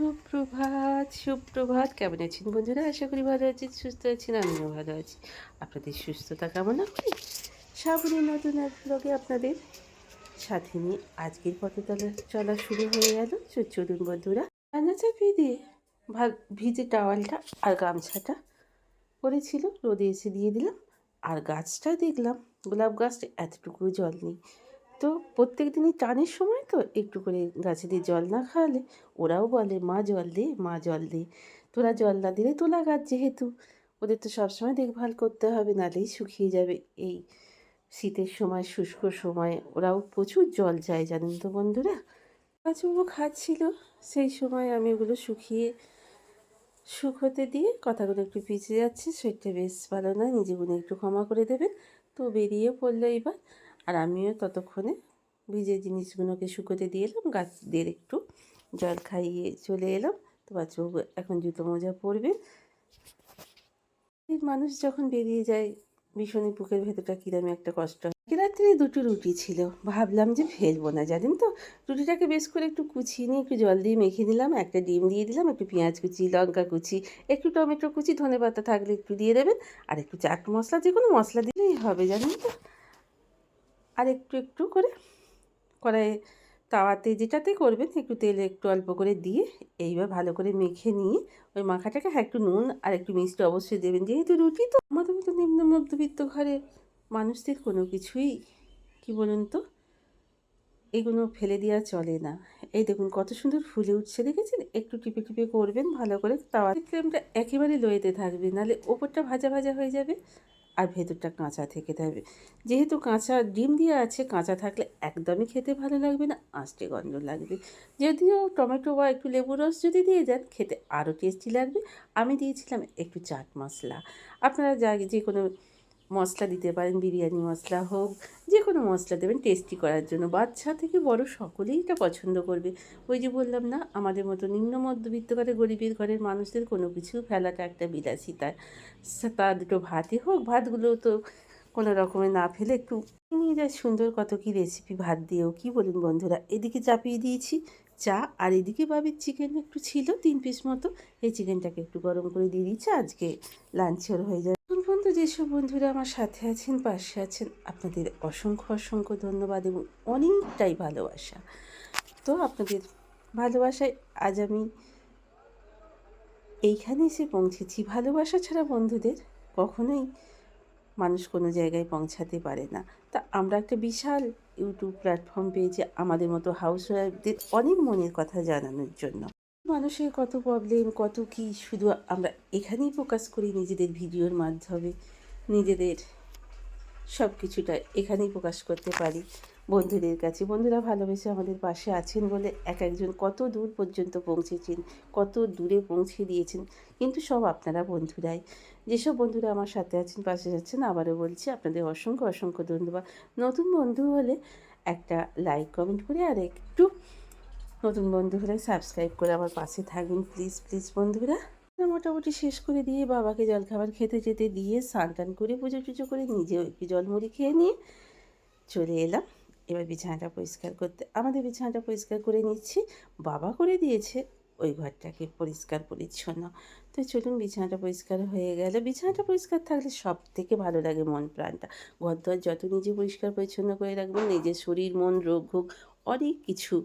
সুপ্রভাত সুপ্রভাত। কেমন আছেন বন্ধুরা? আশা করি ভালো আছেন, সুস্থ আছেন, আমিও ভালো আছি। আপনাদের সুস্থতা কামনা করি শ্রাবণের নতুন এক ব্লগে আপনাদের সাথে নিয়ে আজকের পথতলা চলা শুরু হয়ে গেল। চলুন বন্ধুরা, রান্না চাপিয়ে দিয়ে ভিজে টাওয়ালটা আর গামছাটা পড়েছিল, রোদে এসে দিয়ে দিলাম। আর গাছটা দেখলাম, গোলাপ গাছটা এতটুকু জল নেই। তো প্রত্যেক দিনই টানের সময় তো একটু করে গাছে দিয়ে জল না খাওয়ালে ওরাও বলে, মা জল দে, মা জল দে। তোরা জল না দিলে তোলা গাছ যেহেতু, ওদের তো সবসময় দেখভাল করতে হবে, নাহলেই শুকিয়ে যাবে। এই শীতের সময়, শুষ্ক সময়, ওরাও প্রচুর জল চায়, জানেন তো বন্ধুরা? গাছগুলো খাচ্ছিল, সেই সময় আমি ওগুলো শুকিয়ে, শুকোতে দিয়ে কথাগুলো একটু পিছিয়ে যাচ্ছে, শরীরটা বেশ ভালো না নিজেগুলো একটু ক্ষমা করে দেবেন। তো বেরিয়ে পড়ল এবার। আর আমিও ততক্ষণে ভিজে জিনিসগুলোকে শুকোতে দিয়ে এলাম, গাছদের একটু জল খাইয়ে চলে এলাম। তো বাচ্চাবাবু এখন জুতো মোজা পরবে। মানুষ যখন বেরিয়ে যায় ভীষণই বুকের ভেতরটা কিরম একটা কষ্ট। রাত্রে দুটো রুটি ছিল, ভাবলাম যে ফেলব না, জানেন তো? রুটিটাকে বেশ করে একটু কুচিয়ে নিয়ে একটু জল দিয়ে মেখে নিলাম, একটা ডিম দিয়ে দিলাম, একটু পেঁয়াজ কুচি, লঙ্কা কুচি, একটু টমেটো কুচি ধনে পাতা থাকলে একটু দিয়ে দেবেন, আর একটু চাট মশলা যে কোনো মশলা দিলেই হবে, জানেন তো? আর একটু একটু করে কড়াইয়ে তাওয়াতে যেটাতে করবেন একটু তেল একটু অল্প করে দিয়ে এইবার ভালো করে মেখে নিয়ে ওই মাখাটাকে হ্যাঁ একটু নুন আর একটু মিষ্টি অবশ্যই দেবেন। যেহেতু রুটি তো আমাদের মতো নিম্ন মধ্যবিত্ত ঘরের মানুষদের কোনো কিছুই, কি বলুন তো, এগুলো ফেলে দেওয়া চলে না। এই দেখুন কত সুন্দর ফুলে উঠছে, দেখেছেন? একটু টিপে টিপে করবেন ভালো করে। তাওয়া ফ্লেমটা একেবারে লোয়েতে থাকবে, নাহলে ওপরটা ভাজা ভাজা হয়ে যাবে। আর ভেতরটা কাঁচা থেকে থাকবে যেহেতু কাঁচা ডিম দিয়ে আছে, কাঁচা থাকলে একদমই খেতে ভালো লাগবে না আঁচটে গন্ধ লাগবে। যদিও টমেটো বা একটু লেবু রস যদি দিয়ে দেন, খেতে আরও টেস্টি লাগবে। আমি দিয়েছিলাম একটু চাট মশলা। আপনারা যা যে কোনো মশলা দিতে পারেন, বিরিয়ানি মশলা হোক যে কোনো মশলা দেবেন টেস্টি করার জন্য। বাচ্চা থেকে বড় সকলেই এটা পছন্দ করবে। ওই যে বললাম না, আমাদের মতো নিম্ন মধ্যবিত্ত ঘরে, গরিবের ঘরের মানুষদের কোনো কিছু ফেলাটা একটা বিলাসিতা তা দুটো ভাতই হোক, ভাতগুলো তো কোনো রকমে না ফেলে একটু নিয়ে যায়। সুন্দর কত কী রেসিপি ভাত দিয়েও, কী বলুন বন্ধুরা? এদিকে চাপিয়ে দিয়েছি চা, আর এদিকে বাবির চিকেন একটু ছিল, তিন পিস মতো। এই চিকেনটাকে একটু গরম করে দিয়ে দিচ্ছে। আজকে লাঞ্চের হয়ে যায় পর্যন্ত যেসব বন্ধুরা আমার সাথে আছেন, পাশে আছেন, আপনাদের অসংখ্য অসংখ্য ধন্যবাদ এবং অনেকটাই ভালোবাসা। তো আপনাদের ভালোবাসায় আজ আমি এইখানে এসে পৌঁছেছি। ভালোবাসা ছাড়া বন্ধুদের কখনোই মানুষ কোনো জায়গায় পৌঁছাতে পারে না। তা আমরা একটা বিশাল ইউটিউব প্ল্যাটফর্ম পেয়েছি আমাদের মতো হাউস ওয়াইফদের অনেক মনের কথা জানানোর জন্য। মানুষের কত প্রবলেম কত কি, শুধু আমরা এখানেই প্রকাশ করি নিজেদের ভিডিওর মাধ্যমে, নিজেদের সব কিছুটা এখানেই প্রকাশ করতে পারি। বন্ধুদের কাছে, বন্ধুরা ভালোবেসে আমাদের পাশে আছেন বলে এক একজন কত দূর পর্যন্ত পৌঁছেছেন, কত দূরে পৌঁছে দিয়েছেন, কিন্তু সব আপনারা বন্ধুরাই। যেসব বন্ধুরা আমার সাথে আছেন, পাশে যাচ্ছেন আবারও বলছি আপনাদের অসংখ্য অসংখ্য ধন্যবাদ। নতুন বন্ধু হলে একটা লাইক কমেন্ট করে আর একটু নতুন বন্ধু হলে সাবস্ক্রাইব করে আমার পাশে থাকবেন প্লিজ প্লিজ বন্ধুরা। মোটামুটি শেষ করে দিয়ে বাবাকে জলখাবার খেতে যেতে দিয়ে স্নান টান করে পুজো টুজো করে নিজেও একটু জলমুড়ি খেয়ে নিয়ে চলে এলাম। এবার বিছানাটা পরিষ্কার করতে আমাদের বিছানাটা পরিষ্কার করে নিচ্ছি। বাবা করে দিয়েছে ওই ঘরটাকে পরিষ্কার পরিচ্ছন্ন। তো চলুন বিছানাটা পরিষ্কার হয়ে গেল। বিছানাটা পরিষ্কার থাকলে সব থেকে ভালো লাগে মন প্রাণটা। ঘর যত নিজে পরিষ্কার পরিচ্ছন্ন করে রাখবেন। নিজের শরীর, মন, রোগ, ভোগ, অনেক কিছু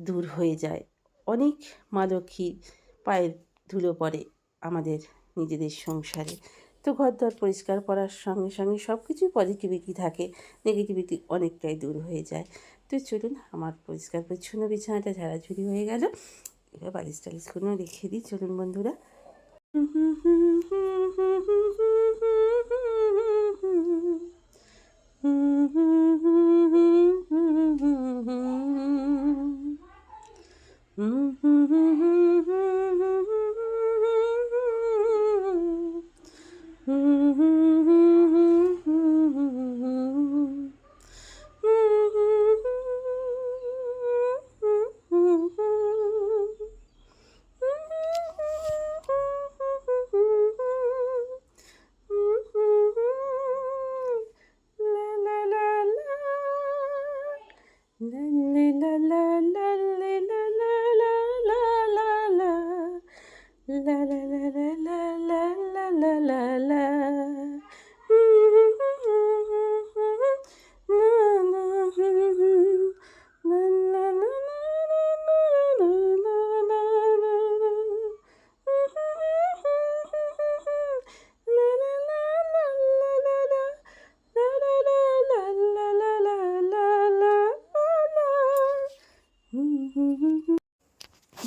দূর হয়ে যায়। অনেক মা লক্ষ্মী পায়ের ধুলো পড়ে আমাদের নিজেদের সংসারে। তো ঘর দর পরিষ্কার করার সঙ্গে সঙ্গে সব কিছুই পজিটিভিটি থাকে নেগেটিভিটি অনেকটাই দূর হয়ে যায়। তো চলুন আমার পরিষ্কার পরিচ্ছন্ন বিছানাটা ঝাড়াঝুড়ি হয়ে গেল। এবার বালিশ টালিশগুলো রেখে দিই। চলুন বন্ধুরা। Mm-hmm.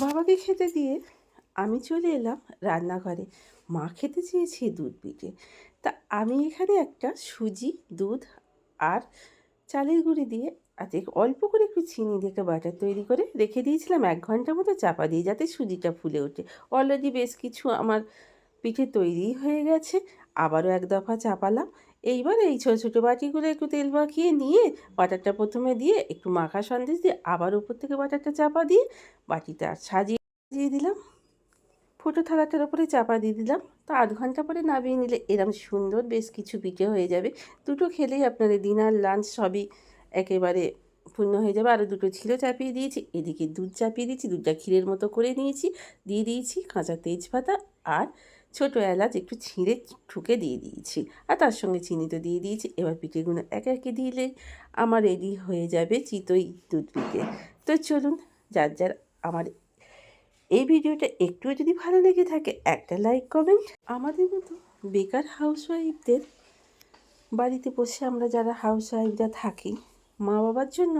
বাবাকে খেতে দিয়ে আমি চলে এলাম রান্নাঘরে। মা খেতে চেয়েছে দুধ পিঠে তা আমি এখানে একটা সুজি, দুধ আর চালের গুঁড়ি দিয়ে এক- অল্প করে একটু চিনি দিয়ে একটা বাটার তৈরি করে রেখে দিয়েছিলাম। এক ঘণ্টা মতো চাপা দিয়ে যাতে সুজিটা ফুলে ওঠে। অলরেডি বেশ কিছু আমার পিঠে তৈরি হয়ে গেছে। আবারও এক দফা চাপালাম। এইবার এই ছোটো ছোটো বাটিগুলো একটু তেল মাখিয়ে নিয়ে বাটারটা প্রথমে দিয়ে একটু মাখা সন্দেশ দিয়ে আবার উপর থেকে বাটারটা চাপা দিয়ে বাটিটা সাজিয়ে দিলাম। ফুটো থালাটার ওপরে চাপা দিয়ে দিলাম। তো আধ ঘণ্টা পরে নামিয়ে নিলে এরম সুন্দর বেশ কিছু পিঠে হয়ে যাবে। দুটো খেলেই আপনাদের ডিনার, লাঞ্চ সবই একেবারে পূর্ণ হয়ে যাবে। আরও দুটো ছিল চাপিয়ে দিয়েছি। এদিকে দুধ চাপিয়ে দিয়েছি, দুধটা ক্ষীরের মতো করে নিয়েছি। দিয়ে দিয়েছি কাঁচা তেজপাতা আর ছোটো এলাচ একটু ছিঁড়ে ঠুকে দিয়ে দিয়েছি। আর তার সঙ্গে চিনি তো দিয়ে দিয়েছি। এবার পিঠেগুলো একে একে দিলে আমার রেডি হয়ে যাবে চিতই দুধ পিঠে। তো চলুন, যার যার আমার এই ভিডিওটা একটুও যদি ভালো লেগে থাকে, একটা লাইক কমেন্ট আমাদের মতো বেকার হাউসওয়াইফদের বাড়িতে বসে আমরা যারা হাউসওয়াইফরা থাকি মা বাবার জন্য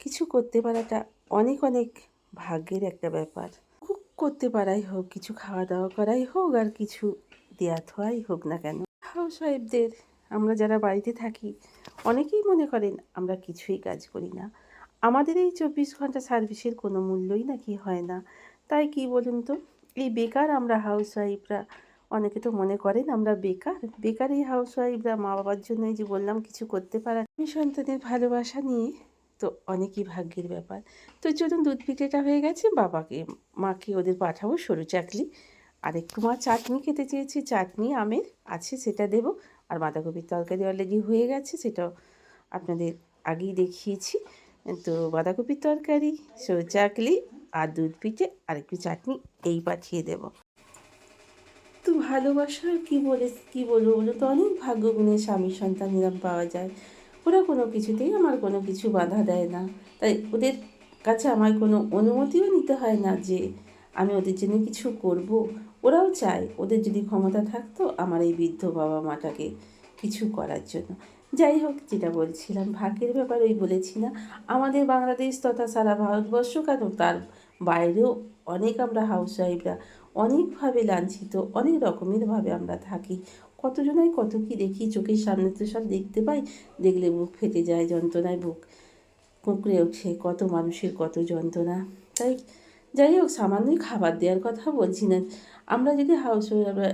কিছু করতে পারাটা অনেক অনেক ভাগ্যের একটা ব্যাপার। কুক করতে পারাই হোক, কিছু খাওয়া দাওয়া করাই হোক, আর কিছু দেয়া থোয়াই হোক না কেন। হাউসওয়াইফদের আমরা যারা বাড়িতে থাকি, অনেকেই মনে করেন আমরা কিছুই কাজ করি না। আমাদের এই চব্বিশ ঘণ্টা সার্ভিসের কোনো মূল্যই নাকি হয় না। তাই কি বলুন তো? এই বেকার আমরা হাউসওয়াইফরা অনেকে তো মনে করেন আমরা বেকার। বেকার এই হাউসওয়াইফরা মা বাবার জন্যই যে বললাম, কিছু করতে পারা আমি সন্তানের ভালোবাসা নিয়ে, তো অনেকই ভাগ্যের ব্যাপার। তো চলুন দুধ পিঠেটা হয়ে গেছে, বাবাকে, মাকে ওদের পাঠাবো সরু চাকলি আর একটু মা চাটনি খেতে চেয়েছি, চাটনি, আমের আছে সেটা দেবো। আর বাঁধাকপির তরকারি অলরেডি হয়ে গেছে, সেটাও আপনাদের আগেই দেখিয়েছি। তো বাঁধাকপির তরকারি, সরু চাকলি আর দুধ পিঠে আর একটু চাটনি এই পাঠিয়ে দেব। তো ভালোবাসার কি বলে, কি বলব বলো তো? অনেক ভাগ্যগুণে স্বামী সন্তান পাওয়া যায়। ওরা কোনো কিছুতেই আমার কোনো কিছু বাধা দেয় না। তাই ওদের কাছে আমার কোনো অনুমতিও নিতে হয় না যে আমি ওদের জন্য কিছু করব। ওরাও চায় ওদের যদি ক্ষমতা থাকতো আমার এই বৃদ্ধ বাবা মাটাকে কিছু করার জন্য। যাই হোক, যেটা বলছিলাম, ভাগ্যের ব্যাপার ওই বলেছি না। আমাদের বাংলাদেশ তথা সারা ভারতবর্ষ কেন তার বাইরেও অনেক আমরা হাউসওয়াইফরা অনেকভাবে লাঞ্ছিত, অনেক রকমেরভাবে আমরা থাকি। কতজনাই কত কি দেখি, চোখের সামনে তো সব দেখতে পাই, দেখলে বুক ফেটে যায়, যন্ত্রণায় বুক কুঁকড়ে ওঠে, কত মানুষের কত যন্ত্রণা। তাই যাই হোক, সামান্যই খাবার দেওয়ার কথা বলছি না। আমরা যদি হাউস ওয়াইফরা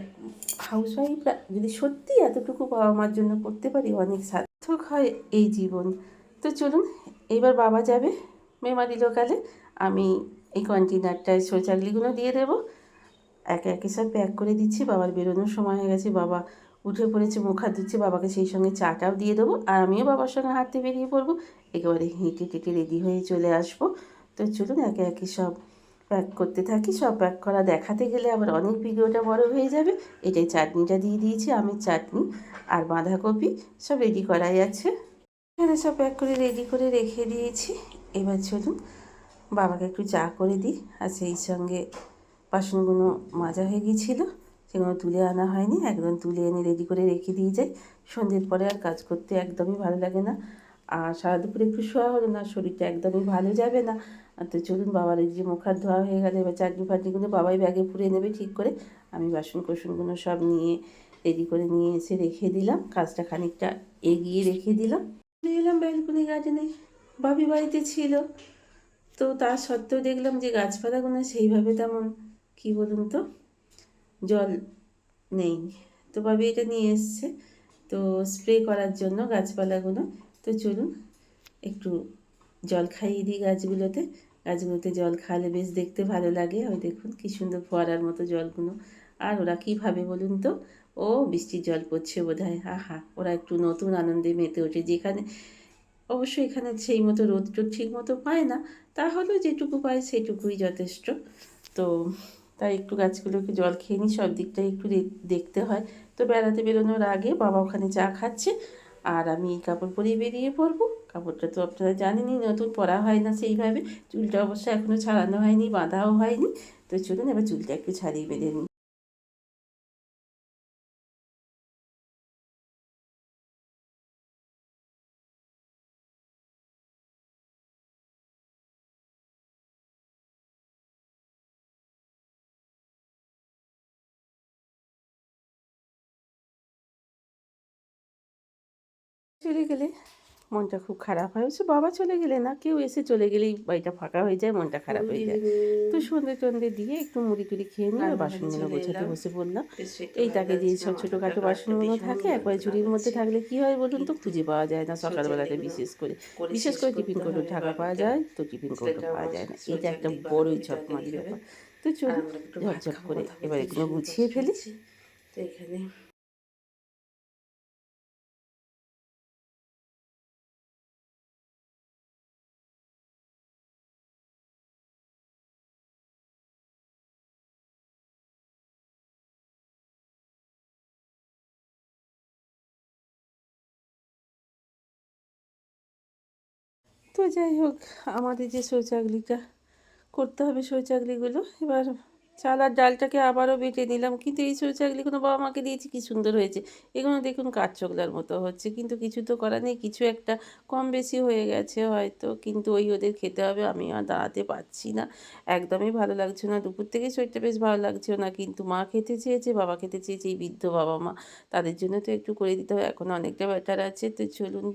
হাউস ওয়াইফরা যদি সত্যি এতটুকু বাবা মার জন্য করতে পারি, অনেক সার্থক হয় এই জীবন। তো চলুন এইবার বাবা যাবে, মেমারি লোকালে, আমি এই কন্টেনারটায় শৌচালয়গুলো দিয়ে দেবো। একে একে সব প্যাক করে দিচ্ছি, বাবার বেরোনোর সময় হয়ে গেছে, বাবা উঠে পড়েছে, মুখ হাত ধুচ্ছে, বাবাকে সেই সঙ্গে চাটাও দিয়ে দেবো, আর আমিও বাবার সঙ্গে হাঁটতে বেরিয়ে পড়ব। একেবারে হেঁটে টেটে রেডি হয়ে চলে আসব। তো চলুন একে একে সব প্যাক করতে থাকি, সব প্যাক করা দেখাতে গেলে আবার অনেক ভিডিওটা বড় হয়ে যাবে। এটাই চাটনিটা দিয়ে দিয়েছি আমের চাটনি আর বাঁধাকপি, সব রেডি করাই আছে। এখানে সব প্যাক করে রেডি করে রেখে দিয়েছি। এবার চলুন বাবাকে একটু চা করে দিই। আর সেই সঙ্গে বাসনগুলো মাজা হয়ে গিয়েছিল, সেগুলো তুলে আনা হয়নি। একদম তুলে এনে রেডি করে রেখে দিয়ে যাই। সন্ধ্যের পরে আর কাজ করতে একদমই ভালো লাগে না। আর সারা দুপুরে একটু শোয়া হলো না, শরীরটা একদমই ভালো যাবে না। তো চলুন, বাবার যে মুখ হাত ধোয়া হয়ে গেলে, এবার চাটনি ফাটনিগুলো বাবাই ব্যাগে পুড়ে নেবে ঠিক করে। আমি বাসন কোসনগুলো সব নিয়ে রেডি করে নিয়ে এসে রেখে দিলাম। কাজটা খানিকটা এগিয়ে রেখে দিলাম। এলাম ব্যালকনি গার্ডেনে বাবি বাড়িতে ছিল। তো তা সত্ত্বেও দেখলাম যে গাছপালাগুলো সেইভাবে তেমন, কি বলুন তো, জল নেই। তো ভাবি এটা নিয়ে এসছে, তো স্প্রে করার জন্য গাছপালাগুলো। তো চলুন, একটু জল খাইয়ে দিই গাছগুলোতে। গাছগুলোতে জল খাওয়ালে বেশ দেখতে ভালো লাগে। ওই দেখুন কী সুন্দর ফোয়ারার মতো জলগুলো। আর ওরা কীভাবে বলুন তো? ও বৃষ্টির জল পড়ছে বোধ হয় আহা, ওরা একটু নতুন আনন্দে মেতে ওঠে। যেখানে অবশ্যই এখানে সেই মতো রোদ টোদ ঠিক মতো পায় না। তাহলেও যেটুকু পায় সেটুকুই যথেষ্ট। তো তাই একটু গাছগুলোকে জল খেয়ে নিই, সব দিকটাই একটু দেখতে হয়। তো বেড়াতে বেরোনোর আগে বাবা ওখানে চা খাচ্ছে আর আমি এই কাপড় পরেই বেরিয়ে পড়ব। কাপড়টা তো আপনারা জানেনই, নতুন পরা হয় না সেইভাবে। চুলটা অবশ্য এখনও ছাড়ানো হয়নি, বাঁধাও হয়নি। তো চলুন এবার চুলটা একটু ছাড়িয়ে বেঁধে নিই। চলে গেলে মনটা খুব খারাপ হয়। অবশ্য বাবা চলে গেলে না কেউ এসে চলে গেলেই বাড়িটা ফাঁকা হয়ে যায় মনটা খারাপ হয়ে যায়। তো সন্ধে টন্ধে দিয়ে একটু মুড়ি টুড়ি খেয়ে নিয়ে বাসনগুলো গোছাতে বসে পড়লাম। এই তাকে যে সব ছোটোখাটো বাসনগুলো থাকে একবার ঝুড়ির মধ্যে থাকলে কি হয় বলুন তো খুঁজে পাওয়া যায় না সকালবেলাতে বিশেষ করে। বিশেষ করে টিফিন কৌটো ঢাকা পাওয়া যায় তো টিফিন কৌটো পাওয়া যায় না। এটা একটা বড়ই ঝকমারি ব্যাপার। তো চলুন ঝকঝক করে এবার এগুলো গুছিয়ে ফেলি। তো এখানে তো যাই হোক আমাদের যে শৌচাগলিটা করতে হবে শৌচাগলিগুলো এবার চাল আর ডালটাকে আবারও বেটে নিলাম। কিন্তু এই শৌচাগলিগুলো বাবা মাকে দিয়েছি, কি সুন্দর হয়েছে। এগুলো দেখুন কাঠচোগলার মতো হচ্ছে। কিন্তু কিছু তো করার নেই, কিছু একটা কম বেশি হয়ে গেছে হয়তো। কিন্তু ওই ওদের খেতে হবে, আমি আর দাঁড়াতে পারছি না। একদমই ভালো লাগছে না। দুপুর থেকে শরীরটা বেশ ভালো লাগছেও না। কিন্তু মা খেতে চেয়েছে, বাবা খেতে চেয়েছে, এই বৃদ্ধ বাবা মা। তাদের জন্য তো একটু করে দিতে হবে। এখন অনেকটা ব্যাটার আছে। তো চলুন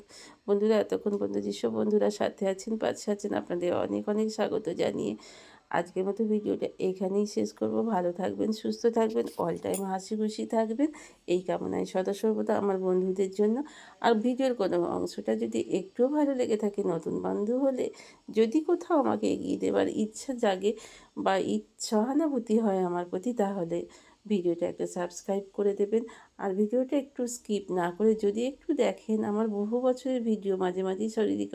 বন্ধুরা, এতক্ষণ বন্ধু যেসব বন্ধুরা সাথে আছেন, পাশে আছেন। আপনাদের অনেক অনেক স্বাগত জানিয়ে আজকের মতো ভিডিওটা এখানেই শেষ করব। ভালো থাকবেন, সুস্থ থাকবেন অল টাইম হাসি খুশি থাকবেন। এই কামনায় সদা সর্বদা আমার বন্ধুদের জন্য। আর ভিডিওর কোনো অংশটা যদি একটুও ভালো লেগে থাকে, নতুন বন্ধু হলে যদি কোথাও আমাকে এগিয়ে দেওয়ার ইচ্ছা জাগে বা সহানুভূতি হয় আমার প্রতি, তাহলে ভিডিওটা একটা সাবস্ক্রাইব করে দেবেন। আর ভিডিওটা একটু স্কিপ না করে যদি একটু দেখেন, আমার বহু বছরের ভিডিও মাঝে মাঝেই শারীরিক